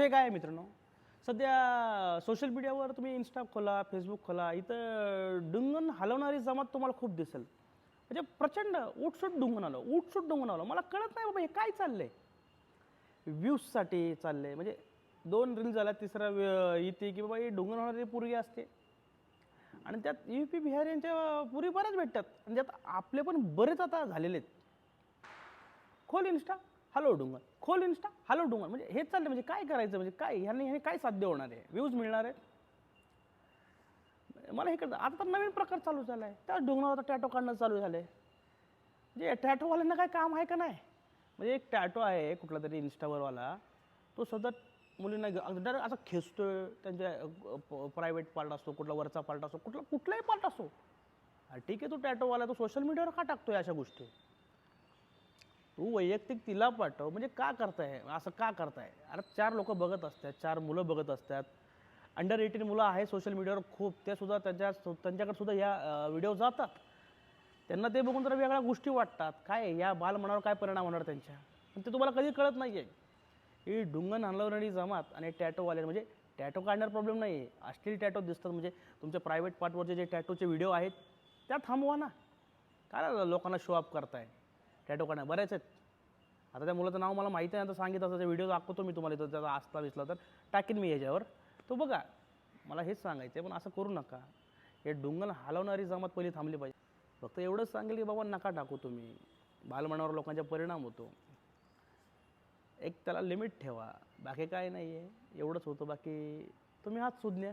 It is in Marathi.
हे काय आहे मित्रांनो? सध्या सोशल मीडियावर तुम्ही इंस्टा खोला फेसबुक खोला इथं डुंगण हलवणारी जमात तुम्हाला खूप दिसेल. म्हणजे प्रचंड उठसूट डुंगण आलं उठसूट डुंगण आलं. मला कळत नाही बाबा हे काय चाललंय. व्ह्यूजसाठी चाललंय. म्हणजे दोन रील झाल्या तिसरा व्य- येते की बाबा ही डोंगर होणारी पूर्वी असते. आणि त्यात यू पी बिहार यांच्या पुरी बऱ्याच भेटतात. आणि त्यात आपले पण बरेच आता झालेले आहेत. खोल इन्स्टा हॅलो डोंगर. खोल इन्स्टा हॅलो डोंगर. म्हणजे हेच चाललं म्हणजे काय करायचं म्हणजे काय ह्याने ह्याने काय साध्य होणार आहे? व्ह्यूज मिळणार आहे मला हे कळतं आता तर नवीन प्रकार चालू झाला आहे त्या डोंगरावर आता टॅटो काढणं चालू झालं आहे म्हणजे टॅटोवाल्यांना काय काम आहे का नाही? म्हणजे एक टॅटो आहे कुठला तरी इन्स्टावरवाला तो सतत मुलींना डायरेक्ट असा आहे त्यांच्या प्रायव्हेट पार्ट असतो कुठला वरचा पार्ट असतो कुठला कुठलाही पार्ट असतो ठीक आहे तो टॅटोवाला तो सोशल मीडियावर का टाकतो आहे अशा गोष्टी? तू वैयक्तिक तिला पाठव. म्हणजे का करताय? असं का करताय? अरे चार लोक बघत असतात. चार मुलं बघत असतात. अंडर एटीन मुलं आहे सोशल मीडियावर खूप. ते सुद्धा त्यांच्या त्यांच्याकडे सुद्धा या व्हिडिओ जातात. त्यांना ते बघून जरा वेगळ्या गोष्टी वाटतात. काय या बालमनावर काय परिणाम होणार त्यांच्या? पण ते तुम्हाला कधी कळत नाही आहे ही डुंगण हलवणारी जमात आणि टॅटोवाले म्हणजे टॅटो काढणार प्रॉब्लेम नाही आहे अश्लील टॅटो दिसतात. म्हणजे तुमच्या प्रायव्हेट पार्टवरचे जे टॅटोचे व्हिडिओ आहेत त्या थांबवा ना. काय लोकांना शो अप करताय? त्या ठिकाणी. बऱ्याच आहेत. आता त्या मुलाचं नाव मला माहिती आहे आता सांगितलं असं व्हिडिओ दाखवतो मी तुम्हाला इथं. त्याचा आसला विसला तर. टाकीन मी याच्यावर. तो बघा. मला हेच सांगायचं आहे पण असं करू नका. हे डुंगण हलवणारी जमात पहिली थांबली पाहिजे. फक्त एवढंच सांगेल की बाबा नका टाकू तुम्ही. बालमनावर लोकांचा परिणाम होतो. एक त्याला लिमिट ठेवा. बाकी काय नाही आहे एवढंच होतं. बाकी तुम्ही हात सुज्ञा.